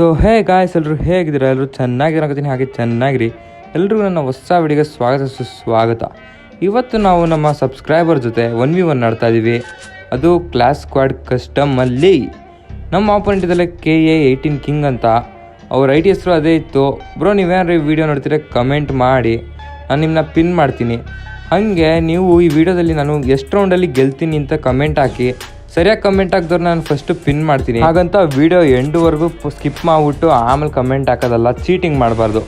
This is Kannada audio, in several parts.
ಸೊ ಹೇ ಗಾಯ್ಸ್ ಎಲ್ಲರೂ ಹೇಗಿದ್ದೀರ? ಎಲ್ಲರೂ ಚೆನ್ನಾಗಿರಕತ್ತೀನಿ ಹಾಗೆ ಚೆನ್ನಾಗಿರಿ. ಎಲ್ಲರಿಗೂ ನನ್ನ ಹೊಸ ವಿಡಿಯೋಗೆ ಸ್ವಾಗತ, ಸುಸ್ವಾಗತ. ಇವತ್ತು ನಾವು ನಮ್ಮ ಸಬ್ಸ್ಕ್ರೈಬರ್ ಜೊತೆ ಒನ್ ವಿ ಒನ್ ಆಡ್ತಾ ಇದ್ದೀವಿ ಅದು ಕ್ಲಾಸ್ ಸ್ಕ್ವಾಡ್ ಕಸ್ಟಮಲ್ಲಿ ನಮ್ಮ opponent K A eighteen king ಅಂತ. ಅವ್ರ ಐ ಟಿ ಹೆಸರು ಅದೇ ಇತ್ತು. ಬ್ರೋ ನೀವೇನಾರು ಈ ವಿಡಿಯೋ ನೋಡ್ತೀರ? ಕಮೆಂಟ್ ಮಾಡಿ. ನಾನು ನಿಮ್ಮನ್ನ ಪಿನ್ ಮಾಡ್ತೀನಿ. ಹಾಗೆ ನೀವು ಈ ವಿಡಿಯೋದಲ್ಲಿ ನಾನು ಎಷ್ಟು ರೌಂಡಲ್ಲಿ ಗೆಲ್ತೀನಿ ಅಂತ ಕಮೆಂಟ್ ಹಾಕಿ. ಸರಿಯಾಗಿ ಕಮೆಂಟ್ ಹಾಕಿದ್ರೆ ನಾನು ಫಸ್ಟ್ ಪಿನ್ ಮಾಡ್ತೀನಿ. ಹಾಗಂತ ವಿಡಿಯೋ ಎಂಡ್ವರೆಗೂ ಸ್ಕಿಪ್ ಮಾಡಿಬಿಟ್ಟು ಆಮೇಲೆ ಕಮೆಂಟ್ ಹಾಕೋದಲ್ಲ ಚೀಟಿಂಗ್ ಮಾಡಬಾರ್ದು.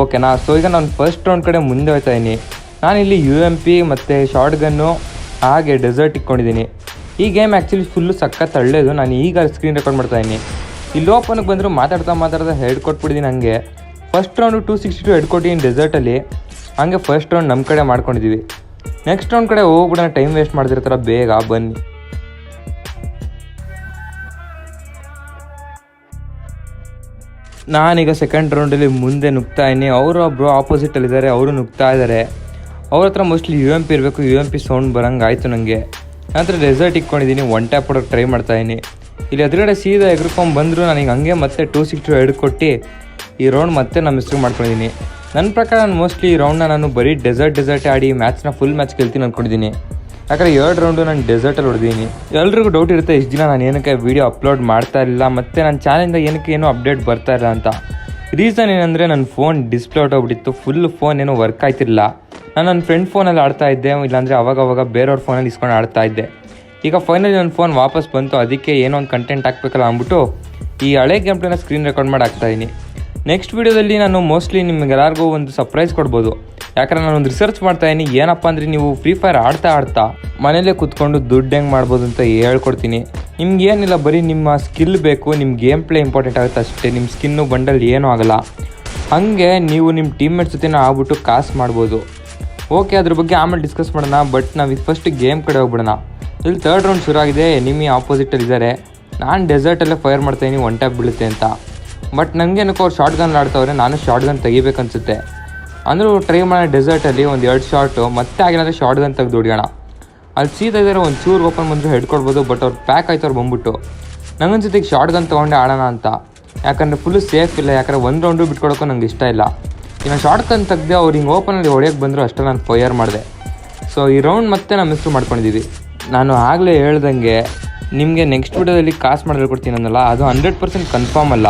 ಓಕೆನಾ ಸೊ ಈಗ ನಾನು ಫಸ್ಟ್ ರೌಂಡ್ ಕಡೆ ಮುಂದೆ ಹೋಗ್ತಾ ಇದ್ದೀನಿ. ನಾನಿಲ್ಲಿ ಯು ಎಂ ಪಿ ಮತ್ತು ಶಾರ್ಟ್ ಗನ್ನು ಹಾಗೆ ಡೆಸರ್ಟ್ ಇಟ್ಕೊಂಡಿದ್ದೀನಿ. ಈ ಗೇಮ್ ಆ್ಯಕ್ಚುಲಿ ಫುಲ್ಲು ಸಖತ್ ಒಳ್ಳೇದು ನಾನು ಈಗ ಸ್ಕ್ರೀನ್ ರೆಕಾರ್ಡ್ ಮಾಡ್ತಾ ಇದ್ದೀನಿ. ಇಲ್ಲಿ ಓಪನ್ಗೆ ಬಂದರೂ ಮಾತಾಡ್ತಾ ಮಾತಾಡ್ತಾ ಹೆಡ್ ಕೊಟ್ಬಿಟ್ಟಿದ್ದೀನಿ ಹಂಗೆ. First round two sixty two head ಕೊಟ್ಟಿದ್ದೀನಿ ಡೆಸರ್ಟಲ್ಲಿ ಹಂಗೆ ಫಸ್ಟ್ ರೌಂಡ್ ನಮ್ಮ ಕಡೆ ಮಾಡ್ಕೊಂಡಿದ್ದೀವಿ ನೆಕ್ಸ್ಟ್ ರೌಂಡ್ ಕಡೆ ಹೋಗ್ಬಿಡೋಣ ಟೈಮ್ ವೇಸ್ಟ್ ಮಾಡ್ತಿರ್ತಾರ, ಬೇಗ ಬನ್ನಿ. ನಾನೀಗ ಸೆಕೆಂಡ್ ರೌಂಡಲ್ಲಿ ಮುಂದೆ ನುಗ್ತಾ ಇದ್ದೀನಿ. ಅವರು ಒಬ್ಬರು ಆಪೋಸಿಟಲ್ಲಿದ್ದಾರೆ ಅವರು ನುಗ್ತಾ ಇದ್ದಾರೆ ಅವ್ರ ಹತ್ರ ಮೋಸ್ಟ್ಲಿ ಯು ಎಂ ಪಿ ಇರಬೇಕು ಯು ಎಂ ಪಿ ಸೌಂಡ್ ಬರೋಂಗೆ ಆಯಿತು ನನಗೆ ನಂತರ ಡೆಸರ್ಟ್ ಇಟ್ಕೊಂಡಿದ್ದೀನಿ ಒನ್ ಟ್ಯಾಪ್ ಹೊಡೋಕೆ ಟ್ರೈ ಮಾಡ್ತಾ ಇದ್ದೀನಿ. ಇಲ್ಲಿ ಎದುರುಗಡೆ ಸೀದಾ ಎಗ್ರಿಕೊಂಡು ಬಂದರು ನನಗೆ ಹಂಗೆ ಮತ್ತೆ ಟೂ ಸಿಕ್ಸ್ಟಿ ಎರಡು ಕೊಟ್ಟು ಈ ರೌಂಡ್ ಮತ್ತೆ ನಾನು ಮಿಸ್ಟ್ರಿ ಮಾಡ್ಕೊಂಡಿದ್ದೀನಿ. ನನ್ನ ಪ್ರಕಾರ ನಾನು ಮೋಸ್ಟ್ಲಿ ಈ ರೌಂಡ್ನ ನಾನು ಬರೀ ಡೆಸರ್ಟ್ ಡೆಸರ್ಟ್ ಆಡಿ ಮ್ಯಾಚ್ನ ಫುಲ್ ಮ್ಯಾಚ್ ಗೆಲ್ತೀನಿ ಅಂದ್ಕೊಂಡಿದ್ದೀನಿ ಯಾಕಂದರೆ ಎರಡು ರೌಂಡು ನಾನು ಡೆಸರ್ಟಲ್ಲಿ ಹೊಡೆದೀನಿ. ಎಲ್ರಿಗೂ ಡೌಟ್ ಇರುತ್ತೆ, ಇಷ್ಟು ದಿನ ನಾನು ಏನಕ್ಕೆ ವೀಡಿಯೋ ಅಪ್ಲೋಡ್ ಮಾಡ್ತಾ ಇಲ್ಲ ಮತ್ತು ನನ್ನ ಚಾನಲಿಂದ ಏನಕ್ಕೆ ಏನೂ ಅಪ್ಡೇಟ್ ಬರ್ತಾ ಇಲ್ಲ ಅಂತ. ರೀಸನ್ ಏನಂದರೆ ನನ್ನ ಫೋನ್ ಡಿಸ್ಪ್ಲೇ ಹೊಟ್ಟೋಗ್ಬಿಟ್ಟಿತ್ತು ಫುಲ್ ಫೋನ್ ಏನೂ ವರ್ಕ್ ಆಯ್ತಿರಲಿಲ್ಲ. ನಾನು ನನ್ನ ಫ್ರೆಂಡ್ ಫೋನಲ್ಲಿ ಆಡ್ತಾ ಇದ್ದೆ, ಇಲ್ಲಾಂದರೆ ಅವಾಗ ಅವಾಗ ಬೇರೆಯವ್ರ ಫೋನಲ್ಲಿ ಇಸ್ಕೊಂಡು ಆಡ್ತಾ ಇದ್ದೆ. ಈಗ ಫೈನಲಿ ನನ್ನ ಫೋನ್ ವಾಪಸ್ ಬಂತು, ಅದಕ್ಕೆ ಏನೋ ಒಂದು ಕಂಟೆಂಟ್ ಹಾಕ್ಬೇಕಲ್ಲ ಅಂದ್ಬಿಟ್ಟು ಈ ಹಳೆ ಗೇಮ್ ಸ್ಕ್ರೀನ್ ರೆಕಾರ್ಡ್ ಮಾಡಿ ಹಾಕ್ತಾ ಇದ್ದೀನಿ. ನೆಕ್ಸ್ಟ್ ವೀಡಿಯೋದಲ್ಲಿ ನಾನು ಮೋಸ್ಟ್ಲಿ ನಿಮಗೆಲ್ಲರಿಗೂ ಒಂದು ಸರ್ಪ್ರೈಸ್ ಕೊಡ್ಬೋದು. ಯಾಕಂದ್ರೆ ನಾನು ಒಂದು ರಿಸರ್ಚ್ ಮಾಡ್ತಾ ಇದ್ದೀನಿ ಏನಪ್ಪ ಅಂದರೆ ನೀವು ಫ್ರೀ ಫೈರ್ ಆಡ್ತಾ ಆಡ್ತಾ ಮನೇಲೇ ಕೂತ್ಕೊಂಡು ದುಡ್ಡು ಹೆಂಗೆ ಮಾಡ್ಬೋದು ಅಂತ ಹೇಳ್ಕೊಡ್ತೀನಿ. ನಿಮ್ಗೆ ಏನಿಲ್ಲ, ಬರೀ ನಿಮ್ಮ ಸ್ಕಿಲ್ ಬೇಕು ನಿಮ್ಮ ಗೇಮ್ ಪ್ಲೇ ಇಂಪಾರ್ಟೆಂಟ್ ಆಗುತ್ತೆ ಅಷ್ಟೇ ನಿಮ್ಮ ಸ್ಕಿನ್ನು ಬಂಡಲ್ ಏನೂ ಆಗಲ್ಲ. ಹಾಗೆ ನೀವು ನಿಮ್ಮ ಟೀಮ್ಮೇಟ್ಸ್ ಜೊತೆನ ಆಗ್ಬಿಟ್ಟು ಕಾಸು ಮಾಡ್ಬೋದು. ಓಕೆ ಅದ್ರ ಬಗ್ಗೆ ಆಮೇಲೆ ಡಿಸ್ಕಸ್ ಮಾಡೋಣ ಬಟ್ ನಾವು ಫಸ್ಟ್ ಗೇಮ್ ಕಡೆ ಹೋಗ್ಬಿಡೋಣ. ಇಲ್ಲಿ ತರ್ಡ್ ರೌಂಡ್ ಶುರು ಆಗಿದೆ ನಿಮಗೆ ಆಪೋಸಿಟಲ್ಲಿ ಇದ್ದಾರೆ ನಾನು ಡೆಸರ್ಟಲ್ಲೇ ಫೈರ್ ಮಾಡ್ತಾಯಿದ್ದೀನಿ ಒನ್ ಟ್ಯಾಪ್ ಬೀಳುತ್ತೆ ಅಂತ. ಬಟ್ ನನಗೆ ಏನಕ್ಕೋ ಅವ್ರು ಶಾರ್ಟ್ ಗನ್ ಆಡ್ತವ್ರೆ, ನಾನು ಶಾರ್ಟ್ ಗನ್ ತೆಗಿಬೇಕನ್ಸುತ್ತೆ ಅಂದರೂ ಟ್ರೈ ಮಾಡೋಣ ಡೆಸರ್ಟಲ್ಲಿ ಒಂದು ಎರಡು ಶಾರ್ಟು ಮತ್ತೆ ಆಗಿಲ್ಲ ಶಾರ್ಟ್ ಗನ್ ತೆಗೆದು ಹೊಡಿಯೋಣ. ಅಲ್ಲಿ ಸೀದಾ ಇದ್ದಾರೆ ಒಂದು ಚೂರು ಓಪನ್ ಬಂದರೂ ಹೆಡ್ ಕೊಡ್ಬೋದು ಬಟ್ ಅವ್ರು ಪ್ಯಾಕ್ ಆಯ್ತು, ಅವ್ರು ಬಂದ್ಬಿಟ್ಟು. ನಂಗನ್ಸುತ್ತೆ ಈಗ ಶಾರ್ಟ್ ಗನ್ ತೊಗೊಂಡೆ ಆಡೋಣ ಅಂತ. ಯಾಕಂದರೆ ಫುಲ್ಲು ಸೇಫ್ ಇಲ್ಲ, ಯಾಕಂದರೆ ಒಂದು ರೌಂಡು ಬಿಟ್ಕೊಡೋಕ್ಕೂ ನಂಗೆ ಇಷ್ಟ ಇಲ್ಲ. ಇನ್ನು ಶಾರ್ಟ್ ಗನ್ ತೆಗ್ದೆ ಅವ್ರು ಹಿಂಗೆ ಓಪನಲ್ಲಿ ಹೊಡೆಯೋಕ್ಕೆ ಬಂದರೂ ಅಷ್ಟೇ ನಾನು ಫೈಯರ್ ಮಾಡಿದೆ. ಸೊ ಈ ರೌಂಡ್ ಮತ್ತೆ ನಾನು ಮಿಸ್ ಮಾಡ್ಕೊಂಡಿದ್ದೀವಿ ನಾನು ಆಗಲೇ ಹೇಳ್ದಂಗೆ, ನಿಮಗೆ ನೆಕ್ಸ್ಟ್ ವಿಡಿಯೋದಲ್ಲಿ ಕಾಸ್ ಮಾಡಿ ಹೇಳ್ಕೊಡ್ತೀನಿ ಅನ್ನಲ್ಲ ಅದು ಹಂಡ್ರೆಡ್ ಪರ್ಸೆಂಟ್ ಕನ್ಫರ್ಮ್ ಅಲ್ಲ.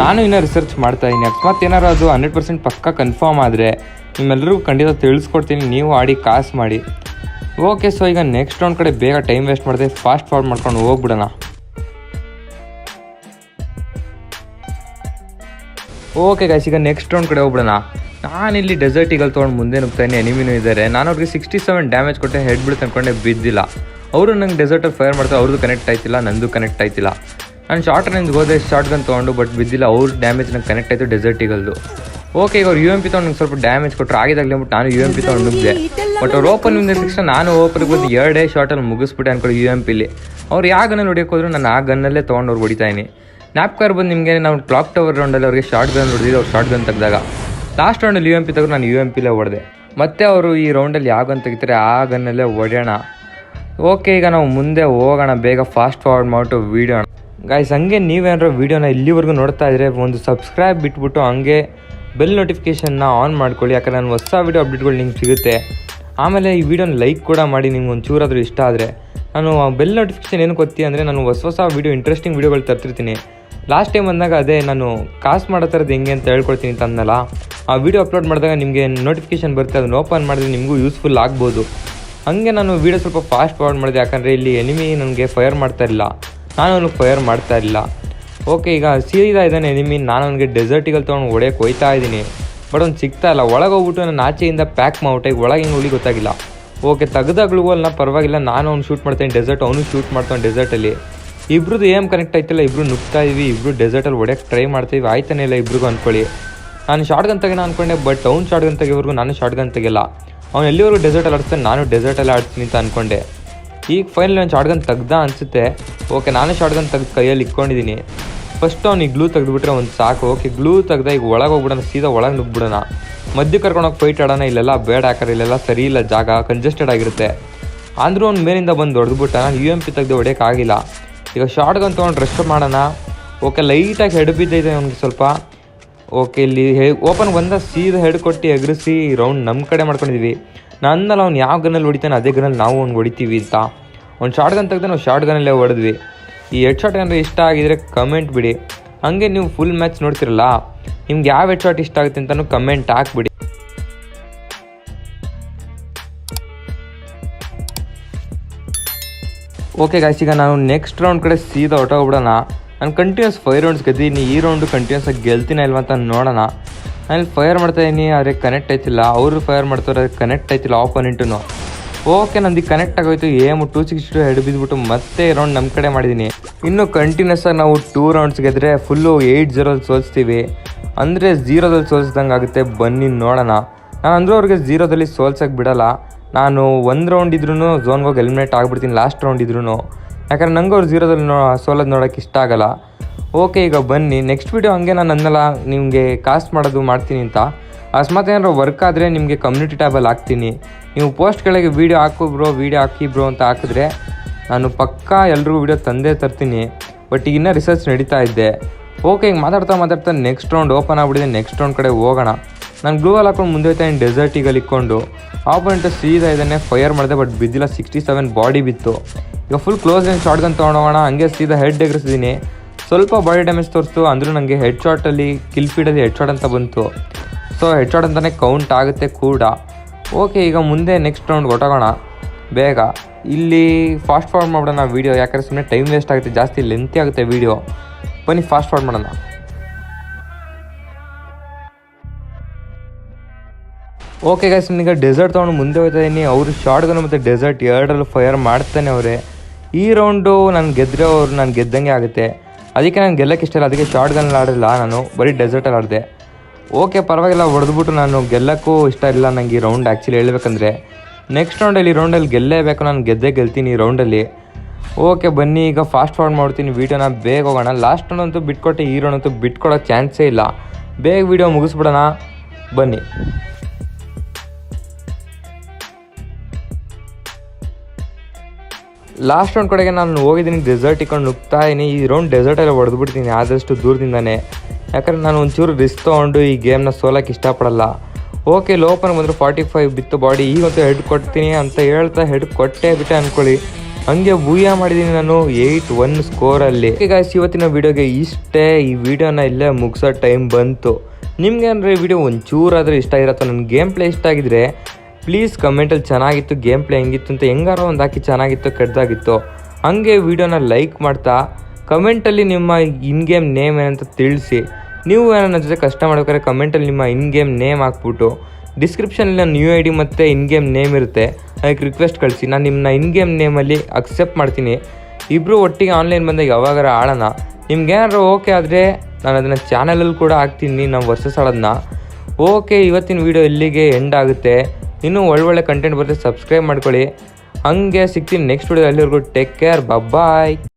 ನಾನು ಇನ್ನೂ ರಿಸರ್ಚ್ ಮಾಡ್ತಾ ಇದ್ದೀನಿ ಅಕಸ್ಮಾತ್ ಏನಾರು ಅದು ಹಂಡ್ರೆಡ್ ಪರ್ಸೆಂಟ್ ಪಕ್ಕ ಕನ್ಫರ್ಮ್ ಆದರೆ ನಿಮ್ಮೆಲ್ಲರಿಗೂ ಖಂಡಿತ ತಿಳಿಸ್ಕೊಡ್ತೀನಿ. ನೀವು ಆಡಿ ಕಾಸು ಮಾಡಿ. ಓಕೆ ಸೊ ಈಗ ನೆಕ್ಸ್ಟ್ ರೌಂಡ್ ಕಡೆ ಬೇಗ ಟೈಮ್ ವೇಸ್ಟ್ ಮಾಡಿದೆ ಫಾಸ್ಟ್ ಫಾರ್ವರ್ಡ್ ಮಾಡ್ಕೊಂಡು ಹೋಗ್ಬಿಡೋಣ. ಓಕೆ ಗಾಯ್ಸ್ ಈಗ ನೆಕ್ಸ್ಟ್ ರೌಂಡ್ ಕಡೆ ಹೋಗ್ಬಿಡೋಣ. ನಾನಿಲ್ಲಿ ಡೆಸರ್ಟ್ ಈಗಲ್ ತೊಗೊಂಡು ಮುಂದೆ ನುಗ್ತಾನೆ ಎನಿಮಿನೂ ಇದ್ದಾರೆ ನಾನು ಅವ್ರಿಗೆ ಸಿಕ್ಸ್ಟಿ ಸೆವೆನ್ ಡ್ಯಾಮೇಜ್ ಕೊಟ್ಟೆ ಹೆಡ್ ಬಿಡ್ತು ಅಂದ್ಕೊಂಡೆ ಬಿದ್ದಿಲ್ಲ. ಅವರು ನಂಗೆ ಡೆಸರ್ಟಲ್ಲಿ ಫೈರ್ ಮಾಡ್ತಾರೆ, ಅವ್ರದ್ದು ಕನೆಕ್ಟ್ ಆಯ್ತಿಲ್ಲ, ನಂದು ಕನೆಕ್ಟ್ ಆಯ್ತಿಲ್ಲ. ನಾನು ಶಾರ್ಟ್ ರೇಂಜ್ ಹೋದೆ ಶಾರ್ಟ್ ಗನ್ ತೊಗೊಂಡು ಬಟ್ ಬಿದ್ದಿಲ್ಲ, ಅವ್ರ ಡ್ಯಾಮೇಜ್ ನಂಗೆ ಕನೆಕ್ಟ್ ಆಯಿತು ಡೆಸರ್ಟ್ ಈಗಲ್ದು ಓಕೆ ಈಗ ಯು ಎಂ ಪಿ ತೊಗೊಂಡು ಸ್ವಲ್ಪ ಡ್ಯಾಮೇಜ್ ಕೊಟ್ಟರು ಆಗಿದಾಗಲೇ ಬಿಟ್ಟು ನಾನು ಯು ಎಂ ಪಿ ತೊಗೊಂಡು ನುಗ್ಗಿದೆ ಬಟ್ ಅವ್ರು ಓಪನ್ ಬಂದ ತಕ್ಷಣ ನಾನು ಓಪನ್ಗೆ ಬಂದು ಎರಡೇ ಶಾರ್ಟಲ್ಲಿ ಮುಗಿಸ್ಬಿಟ್ಟೆ ಅನ್ಕೊಳ್ಳಿ ಯು ಎಂ ಪಿಲಿ ಅವ್ರು ಯಾವ ಗನ್ನಲ್ಲಿ ಹೊಡಿಯೋಕ್ಕೋದ್ರು ನಾನು ಆ ಗನ್ನಲ್ಲೇ ತೊಗೊಂಡು ಅವ್ರು ಹೊಡಿತಾಯಿನಿ ನ್ಯಾಪ್ಕಾರ್ ಬಂದು ನಿಮಗೆ ನಾವು ಕ್ಲಾಕ್ ಟವರ್ ರೌಂಡಲ್ಲಿ ಅವ್ರಿಗೆ ಶಾರ್ಟ್ ಗನ್ ಹೊಡೆದಿದ್ದು ಅವ್ರು ಶಾರ್ಟ್ ಗನ್ ತೆಗೆದಾಗ ಲಾಸ್ಟ್ ರೌಂಡಲ್ಲಿ ಯು ಎಂ ಪಿ ನಾನು ಯು ಎಂ ಪಿಲೇ ಹೊಡೆದೆ. ಮತ್ತೆ ಅವರು ಈ ರೌಂಡಲ್ಲಿ ಯಾವ ಗನ್ ತೆಗಿತಾರೆ, ಆ ಗನ್ನಲ್ಲೇ ಹೊಡೆಯೋಣ. ಓಕೆ ಈಗ ನಾವು ಮುಂದೆ ಹೋಗೋಣ, ಬೇಗ ಫಾಸ್ಟ್ ಫಾರ್ವರ್ಡ್ ಮಾಡಿಬಿಟ್ಟು ವೀಡಿಯೋ ಗಾಯ್ಸ್ ಹಂಗೆ ನೀವೇನಾರೋ ವೀಡಿಯೋನ ಇಲ್ಲಿವರೆಗೂ ನೋಡ್ತಾ ಇದ್ರೆ ಒಂದು ಸಬ್ಸ್ಕ್ರೈಬ್ ಬಿಟ್ಬಿಟ್ಟು ಹಂಗೆ ಬೆಲ್ ನೋಟಿಫಿಕೇಷನ್ನ ಆನ್ ಮಾಡ್ಕೊಳ್ಳಿ. ಯಾಕಂದ್ರೆ ನಾನು ಹೊಸ ವೀಡಿಯೋ ಅಪ್ಡೇಟ್ಗಳು ನಿಮ್ಗೆ ಸಿಗುತ್ತೆ. ಆಮೇಲೆ ಈ ವಿಡಿಯೋನ ಲೈಕ್ ಕೂಡ ಮಾಡಿ, ನಿಮ್ಗೆ ಚೂರಾದರೂ ಇಷ್ಟ ಆದರೆ. ನಾನು ಬೆಲ್ ನೋಟಿಫಿಕೇಷನ್ ಏನು ಗೊತ್ತಿ ಅಂದರೆ ನಾನು ಹೊಸ ಹೊಸ ವೀಡಿಯೋ ಇಂಟ್ರೆಸ್ಟಿಂಗ್ ವೀಡಿಯೋಗಳು ತರ್ತಿರ್ತೀನಿ. ಲಾಸ್ಟ್ ಟೈಮ್ ಬಂದಾಗ ಅದೇ ನಾನು ಕಾಸ್ ಮಾಡೋ ಥರದ್ದು ಹೆಂಗೆ ಅಂತ ಹೇಳ್ಕೊಳ್ತೀನಿ ಅಂತ ಅಂದಲ್ಲ ಆ ವಿಡಿಯೋ ಅಪ್ಲೋಡ್ ಮಾಡಿದಾಗ ನಿಮಗೆ ನೋಟಿಫಿಕೇಶನ್ ಬರುತ್ತೆ, ಅದನ್ನು ಓಪನ್ ಮಾಡಿದ್ರೆ ನಿಮಗೂ ಯೂಸ್ಫುಲ್ ಆಗ್ಬೋದು. ಹಾಗೆ ನಾನು ವೀಡಿಯೋ ಸ್ವಲ್ಪ ಫಾಸ್ಟ್ ಫಾರ್ವರ್ಡ್ ಮಾಡಿದೆ. ಯಾಕಂದರೆ ಇಲ್ಲಿ ಎನಿಮಿ ನನಗೆ ಫೈರ್ ಮಾಡ್ತಾ ಇಲ್ಲ. ನಾನು ಅವನಿಗೆ ಫೈರ್ ಮಾಡ್ತಾ ಇಲ್ಲ. ಓಕೆ ಈಗ ಸೀದಾ ಇದ್ದಾನೆ ಎನಿಮಿ ನಾನು ಅವನಿಗೆ ಡೆಸರ್ಟಿಗಲ್ಲಿ ತೊಗೊಂಡು ಹೊಡೆಯೋಕೆ ಹೋಯ್ತಾ ಇದ್ದೀನಿ. ಬಟ್ ಅವ್ನು ಸಿಗ್ತಾ ಇಲ್ಲ. ಒಳಗೆ ಹೋಗ್ಬಿಟ್ಟು ನಾನು ಆಚೆಯಿಂದ ಪ್ಯಾಕ್ ಮಾಡ್ಬಿಟ್ಟೆ ಈಗ ಒಳಗೆ ಹಿಂಗೆ ಹುಳಿ ಗೊತ್ತಾಗಿಲ್ಲ. ಓಕೆ ತೆಗ್ದಾಗ್ಲೂ ಅಲ್ಲ, ಪರವಾಗಿಲ್ಲ. ನಾನು ಅವ್ನು ಶೂಟ್ ಮಾಡ್ತೇನೆ ಡೆಸರ್ಟ್ ಅವನು ಶೂಟ್ ಮಾಡ್ತಾನೆ ಡೆಸರ್ಟಲ್ಲಿ ಇಬ್ರದ್ದು ಏಮ್ ಕನೆಕ್ಟ್ ಆಯ್ತಿಲ್ಲ, ಇಬ್ರು ನುಗ್ತಾ ಇದ್ವಿ, ಇಬ್ರು ಡೆಸರ್ಟಲ್ಲಿ ಹೊಡೆಯೋಕೆ ಟ್ರೈ ಮಾಡ್ತೀವಿ ಆಯ್ತಾನೆ ಇಲ್ಲ ಇಬ್ರಿಗೂ ಅಂದ್ಕೊಳ್ಳಿ ನಾನು ಶಾರ್ಟ್ ಗನ್ ನಾನು ಅಂದ್ಕೊಂಡೆ ಬಟ್ ಅವ್ನು ಶಾರ್ಟ್ ಗನ್ ತೆಗಿಯೋವರೆಗೂ ನಾನು ಶಾರ್ಟ್ ಗನ್ ತೆಗಿಲ್ಲ ಅವ್ನು ಎಲ್ಲಿವರೆಗೂ ಡೆಸರ್ಟಲ್ಲಿ ಆಡ್ತಾನೆ ನಾನು ಡೆಸರ್ಟಲ್ಲಿ ಆಡ್ತೀನಿ ಅಂತ ಅಂದ್ಕೊಂಡೆ ಈಗ ಫೈನಲ್ ನಾನು ಶಾರ್ಟ್ಗನ್ ತೆಗ್ದ ಅನಿಸುತ್ತೆ. ಓಕೆ ನಾನು ಶಾರ್ಟ್ಗನ್ ತೆಗ್ದು ಕೈಯಲ್ಲಿ ಇಟ್ಕೊಂಡಿದ್ದೀನಿ ಫಸ್ಟ್ ಅವ್ನಿಗೆ ಗ್ಲೂ ತೆಗೆದುಬಿಟ್ರೆ ಒಂದು ಸಾಕು. ಓಕೆ ಗ್ಲೂ ತೆಗ್ದ ಈಗ ಒಳಗೆ ಹೋಗ್ಬಿಡೋಣ, ಸೀದಾ ಒಳಗೆ ನುಗ್ಬಿಡೋಣ ಮಧ್ಯ ಕರ್ಕೊಂಡೋಗಿ ಫೈಟ್ ಆಡೋಣ, ಇಲ್ಲೆಲ್ಲ ಬೇಡ ಹಾಕರೆ ಇಲ್ಲೆಲ್ಲ ಸರಿ ಇಲ್ಲ ಜಾಗ ಕಂಜೆಸ್ಟೆಡ್ ಆಗಿರುತ್ತೆ. ಅಂದರೂ ಅವ್ನು ಮೇಲಿಂದ ಬಂದು ಹೊಡೆದ್ಬಿಟ್ಟ ನಾನು ಯು ಎಂ ಪಿ ತೆಗೆದು ಹೊಡೆಯೋಕ್ಕಾಗಿಲ್ಲ ಈಗ ಶಾರ್ಟ್ಗನ್ ತೊಗೊಂಡು ರೆಸ್ಟ್ ಮಾಡೋಣ. ಓಕೆ ಲೈಟಾಗಿ ಹೆಡ್ ಬಿದ್ದೈತೆ ಅವ್ನಿಗೆ ಸ್ವಲ್ಪ. ಓಕೆ ಇಲ್ಲಿ ಓಪನ್ ಬಂದ ಸೀದಾ ಹೆಡ್ ಕೊಟ್ಟು ಎಗರಿಸಿ ರೌಂಡ್ ನಮ್ಮ ಕಡೆ ಮಾಡ್ಕೊಂಡಿದ್ವಿ. ನನ್ನಲ್ಲಿ ಅವ್ನು ಯಾವ ಗನ್ನಲ್ಲಿ ಹೊಡಿತಾನೆ ಅದೇ ಗನ್ನಲ್ಲಿ ನಾವು ಅವ್ನು ಹೊಡಿತೀವಿ ಅಂತ. ಒಂದು ಶಾರ್ಟ್ ಗನ್ ತೆಗೆದು ನಾವು ಶಾರ್ಟ್ ಗನ್ನಲ್ಲೇ ಹೊಡೆದ್ವಿ. ಈ ಹೆಡ್ ಶಾಟ್ ಏನಾದ್ರು ಇಷ್ಟ ಆಗಿದ್ರೆ ಕಮೆಂಟ್ ಬಿಡಿ. ಹಾಗೆ ನೀವು ಫುಲ್ ಮ್ಯಾಚ್ ನೋಡ್ತಿರಲ್ಲ, ನಿಮ್ಗೆ ಯಾವ ಹೆಡ್ ಶಾಟ್ ಇಷ್ಟ ಆಗುತ್ತೆ ಅಂತಲೂ ಕಮೆಂಟ್ ಹಾಕ್ಬಿಡಿ. ಓಕೆ ಗಾಯ್ಸ್ ಈಗ ನಾನು ನೆಕ್ಸ್ಟ್ ರೌಂಡ್ ಕಡೆ ಸೀದಾ ಹೊಟ್ಟೋಗ್ಬಿಡೋಣ ನಾನು ಕಂಟಿನ್ಯೂಸ್ ಫೈವ್ ರೌಂಡ್ಸ್ ಗೆದ್ದೀನಿ ಈ ರೌಂಡು ಕಂಟಿನ್ಯೂಸ್ ಆಗಿ ಗೆಲ್ತೀನ ಇಲ್ವಂತ ನೋಡೋಣ. ನಾನು ಫೈರ್ ಮಾಡ್ತಾ ಇದ್ದೀನಿ ಆದರೆ ಕನೆಕ್ಟ್ ಆಯ್ತಿಲ್ಲ. ಅವರು ಫೈರ್ ಮಾಡ್ತಾರೆ ಕನೆಕ್ಟ್ ಆಯ್ತಿಲ್ಲ ಆಪೋನೆಂಟು ಓಕೆ ನಂದು ಕನೆಕ್ಟ್ ಆಗೋಯ್ತು. Aim two six two head ಬಿದ್ದುಬಿಟ್ಟು ಮತ್ತೆ ರೌಂಡ್ ನಮ್ಮ ಕಡೆ ಮಾಡಿದ್ದೀನಿ ಇನ್ನು ಕಂಟಿನ್ಯೂಸ್ ಆಗಿ ನಾವು ಟೂ ರೌಂಡ್ಸ್ ಗೆದ್ರೆ ಫುಲ್ಲು ಏಯ್ಟ್ ಜೀರೋದಲ್ಲಿ ಸೋಲ್ಸ್ತೀವಿ. ಅಂದರೆ ಝೀರೋದಲ್ಲಿ ಸೋಲ್ಸ್ದಂಗೆ ಆಗುತ್ತೆ. ಬನ್ನಿ ನೋಡೋಣ. ನಾನು ಅಂದರೂ ಅವ್ರಿಗೆ ಝೀರೋದಲ್ಲಿ ಸೋಲ್ಸಕ್ಕೆ ಬಿಡಲ್ಲ. ನಾನು ಒಂದು ರೌಂಡ್ ಇದ್ರೂ ಝೋನ್ಗೆ ಹೋಗಿ ಎಲಿಮಿನೇಟ್ ಆಗಿಬಿಡ್ತೀನಿ. ಲಾಸ್ಟ್ ರೌಂಡ್ ಇದ್ರೂ ಯಾಕಂದ್ರೆ ನಂಗೆ ಅವ್ರು ಝೀರೋದಲ್ಲಿ ನೋ ಸೋಲೋದು ನೋಡೋಕ್ಕೆ ಇಷ್ಟ ಆಗಲ್ಲ. ಓಕೆ ಈಗ ಬನ್ನಿ. ನೆಕ್ಸ್ಟ್ ವೀಡಿಯೋ ಹಂಗೆ ನಾನು ಅನ್ನಲ್ಲ, ನಿಮಗೆ ಕಾಸ್ಟ್ ಮಾಡೋದು ಮಾಡ್ತೀನಿ ಅಂತ. ಅಕಸ್ಮಾತ್ ಏನಾದ್ರು ವರ್ಕ್ ಆದರೆ ನಿಮಗೆ ಕಮ್ಯುನಿಟಿ ಟ್ಯಾಬಲ್ಲಿ ಹಾಕ್ತೀನಿ. ನೀವು ಪೋಸ್ಟ್ ಕೆಳಗೆ ವೀಡಿಯೋ ಹಾಕು ಬ್ರೋ ವೀಡಿಯೋ ಹಾಕಿ ಬ್ರೋ ಅಂತ ಹಾಕಿದ್ರೆ ನಾನು ಪಕ್ಕಾ ಎಲ್ರಿಗೂ ವೀಡಿಯೋ ತಂದೆ ತರ್ತೀನಿ. ಬಟ್ ಈಗ ಇನ್ನೂ ರಿಸರ್ಚ್ ನಡೀತಾ ಇದ್ದೆ ಓಕೆ ಹಿಂಗೆ ಮಾತಾಡ್ತಾ ಮಾತಾಡ್ತಾ ನೆಕ್ಸ್ಟ್ ರೌಂಡ್ ಓಪನ್ ಆಗಿಬಿಟ್ಟಿದೆ. ನೆಕ್ಸ್ಟ್ ರೌಂಡ್ ಕಡೆ ಹೋಗೋಣ. ನಾನು ಗ್ಲೂವಲ್ಲಿ ಹಾಕೊಂಡು ಮುಂದೆ ಹೋಗ್ತಾ ಡೆಸರ್ಟಿಗಲ್ಲಿ ಇಕ್ಕೊಂಡು ಆಪೋನೆಂಟ್ ಸೀದಾ ಇದನ್ನೇ ಫೈರ್ ಮಾಡಿದೆ ಬಟ್ ಬಿದ್ದಿಲ್ಲ. ಸಿಕ್ಸ್ಟಿ ಸೆವೆನ್ ಬಾಡಿ ಬಿತ್ತು. ಈಗ ಫುಲ್ ಕ್ಲೋಸ್ ಏನು ಶಾರ್ಟ್ ಗನ್ ತೊಗೊಂಡೋಗೋಣ, ಹಂಗೆ ಸೀದಾ ಹೆಡ್ ಎಗರಿಸಿದ್ದೀನಿ ಸ್ವಲ್ಪ ಬಾಡಿ ಡ್ಯಾಮೇಜ್ ತೋರಿಸ್ತು, ಅಂದರೂ ನನಗೆ ಹೆಡ್ ಶಾಟಲ್ಲಿ ಕಿಲ್ ಫೀಡಲ್ಲಿ ಹೆಡ್ ಶಾಟ್ ಅಂತ ಬಂತು. ಸೊ ಹೆಡ್ ಶಾಟ್ ಅಂತಲೇ ಕೌಂಟ್ ಆಗುತ್ತೆ ಕೂಡ. ಓಕೆ ಈಗ ಮುಂದೆ ನೆಕ್ಸ್ಟ್ ರೌಂಡ್ ಹೊಟ್ಟೋಗೋಣ. ಬೇಗ. ಇಲ್ಲಿ ಫಾಸ್ಟ್ ಫಾರ್ವರ್ಡ್ ಮಾಡೋಣ ವೀಡಿಯೋ ಯಾಕಂದರೆ ಸುಮ್ಮನೆ ಟೈಮ್ ವೇಸ್ಟ್ ಆಗುತ್ತೆ, ಜಾಸ್ತಿ ಲೆಂತಿ ಆಗುತ್ತೆ ವೀಡಿಯೋ ಬನ್ನಿ ಫಾಸ್ಟ್ ಫಾರ್ವರ್ಡ್ ಮಾಡೋಣ. ಓಕೆ ಗೈಸ್ ಈಗ ಡೆಸರ್ಟ್ ತೊಗೊಂಡು ಮುಂದೆ ಹೋಗ್ತಾ ಇದ್ದೀನಿ ಅವರು ಶಾರ್ಟ್ಗನ್ ಮತ್ತು ಡೆಸರ್ಟ್ ಎರಡರಲ್ಲೂ ಫೈರ್ ಮಾಡ್ತಾನೆ ಅವರೇ. ಈ ರೌಂಡು ನಾನು ಗೆದ್ದರೆ ಅವ್ರು ನಾನು ಗೆದ್ದಂಗೆ ಆಗುತ್ತೆ. ಅದಕ್ಕೆ ನಾನು ಗೆಲ್ಲಕ್ಕೆ ಇಷ್ಟ ಇಲ್ಲ. ಅದಕ್ಕೆ ಶಾರ್ಟ್ ಗನ್ ಆಡಿಲ್ಲ ನಾನು ಬರೀ ಡೆಸರ್ಟಲ್ಲಿ ಆಡಿದೆ. ಓಕೆ ಪರವಾಗಿಲ್ಲ. ಹೊಡೆದ್ಬಿಟ್ಟು ನಾನು ಗೆಲ್ಲಕ್ಕೂ ಇಷ್ಟ ಇಲ್ಲ. ನನಗೆ ಈ ರೌಂಡ್ ಆ್ಯಕ್ಚುಲಿ ಹೇಳ್ಬೇಕಂದ್ರೆ. ನೆಕ್ಸ್ಟ್ ರೌಂಡಲ್ಲಿ ಈ ರೌಂಡಲ್ಲಿ ಗೆಲ್ಲೇಬೇಕು. ನಾನು ಗೆದ್ದೇ ಗೆಲ್ತೀನಿ ಈ ರೌಂಡಲ್ಲಿ ಓಕೆ ಬನ್ನಿ. ಈಗ ಫಾಸ್ಟ್ ಫಾರ್ವರ್ಡ್ ಮಾಡ್ತೀನಿ. ವೀಡಿಯೋನ ಬೇಗ ಹೋಗೋಣ. ಲಾಸ್ಟ್ ರೌಂಡ್ ಅಂತೂ ಬಿಟ್ಕೊಟ್ಟೆ. ಈ ರೌಂಡ್ ಅಂತೂ ಬಿಟ್ಕೊಡೋ ಚಾನ್ಸೇ ಇಲ್ಲ. ಬೇಗ ವೀಡಿಯೋ ಮುಗಿಸ್ಬಿಡೋಣ. ಬನ್ನಿ. ಲಾಸ್ಟ್ ರೌಂಡ್ ಕಡೆಗೆ ನಾನು ಹೋಗಿದ್ದೀನಿ ಡೆಸರ್ಟ್ ಇಟ್ಕೊಂಡು ನುಗ್ತಾ ಇದ್ದೀನಿ ಈ ರೌಂಡ್ ಡೆಸರ್ಟೆಲ್ಲ ಹೊಡೆದು ಬಿಡ್ತೀನಿ, ಆದಷ್ಟು ದೂರದಿಂದನೇ. ಯಾಕಂದರೆ ನಾನು ಒಂಚೂರು ರಿಸ್ಕ್ ತೊಗೊಂಡು ಈ ಗೇಮ್ನ ಸೋಲಕ್ಕೆ ಇಷ್ಟಪಡಲ್ಲ. ಓಕೆ ಲೋಪನ್ ಬಂದರೆ ಫಾರ್ಟಿ ಫೈವ್ ಬಿತ್ತು ಬಾಡಿ ಈಗಂತೂ ಹೆಡ್ ಕೊಡ್ತೀನಿ ಅಂತ ಹೇಳ್ತಾ ಹೆಡ್ ಕೊಟ್ಟೆ ಬಿಟ್ಟೆ ಅಂದ್ಕೊಳ್ಳಿ ಹಂಗೆ ಬೂಯ ಮಾಡಿದ್ದೀನಿ ನಾನು ಏಯ್ಟ್ ಒನ್ ಸ್ಕೋರಲ್ಲಿ ಈಗ ಇವತ್ತಿನ ವೀಡಿಯೋಗೆ ಇಷ್ಟೇ. ಈ ವಿಡಿಯೋನ ಇಲ್ಲೇ ಮುಗಿಸೋ ಟೈಮ್ ಬಂತು. ನಿಮ್ಗೆ ಅಂದರೆ ವಿಡಿಯೋ ಒಂಚೂರಾದರೂ ಇಷ್ಟ ಆಗಿರತ್ತೋ ನನ್ನ ಗೇಮ್ ಪ್ಲೇ ಇಷ್ಟ ಆಗಿದ್ರೆ ಪ್ಲೀಸ್ ಕಮೆಂಟಲ್ಲಿ ಚೆನ್ನಾಗಿತ್ತು ಗೇಮ್ ಪ್ಲೇ ಹೆಂಗಿತ್ತು ಅಂತ ಹೆಂಗಾರೋ ಒಂದು ಹಾಕಿ ಚೆನ್ನಾಗಿತ್ತು ಕೆಟ್ಟದಾಗಿತ್ತು ಹಾಗೆ ವಿಡಿಯೋನ ಲೈಕ್ ಮಾಡ್ತಾ ಕಮೆಂಟಲ್ಲಿ ನಿಮ್ಮ ಇನ್ ಗೇಮ್ ನೇಮ್ ಏನಂತ ತಿಳಿಸಿ. ನೀವು ನನ್ನ ಜೊತೆ ಕಷ್ಟ ಮಾಡ್ಬೇಕಾದ್ರೆ ಕಮೆಂಟಲ್ಲಿ ನಿಮ್ಮ ಇನ್ ಗೇಮ್ ನೇಮ್ ಹಾಕ್ಬಿಟ್ಟು ಡಿಸ್ಕ್ರಿಪ್ಷನಲ್ಲಿ ನನ್ನ ನ್ಯೂ ಐ ಡಿ ಮತ್ತು ಇನ್ ಗೇಮ್ ನೇಮ್ ಇರುತ್ತೆ, ಅದಕ್ಕೆ ರಿಕ್ವೆಸ್ಟ್ ಕಳಿಸಿ. ನಾನು ನಿಮ್ಮನ್ನ ಇನ್ ಗೇಮ್ ನೇಮಲ್ಲಿ ಅಕ್ಸೆಪ್ಟ್ ಮಾಡ್ತೀನಿ. ಇಬ್ಬರು ಒಟ್ಟಿಗೆ ಆನ್ಲೈನ್ ಬಂದಾಗ ಯಾವಾಗಾರ ಆಡೋಣ. ನಿಮ್ಗೇನಾದ್ರು ಓಕೆ ಆದರೆ ನಾನು ಅದನ್ನು ಚಾನಲಲ್ಲಿ ಕೂಡ ಹಾಕ್ತೀನಿ ನಾವು ವರ್ಸಸ್ ಆಡೋದನ್ನ ಓಕೆ ಇವತ್ತಿನ ವೀಡಿಯೋ ಇಲ್ಲಿಗೆ ಎಂಡ್ ಆಗುತ್ತೆ. ಇನ್ನೂ ಒಳ್ಳೊಳ್ಳೆ ಕಂಟೆಂಟ್ ಬರುತ್ತೆ ಸಬ್ಸ್ಕ್ರೈಬ್ ಮಾಡ್ಕೊಳ್ಳಿ. ಹಂಗೆ ಸಿಗ್ತೀನಿ ನೆಕ್ಸ್ಟ್ ವೀಡಿಯೋ ಅಲ್ಲಿವರೆಗೂ. Take care bye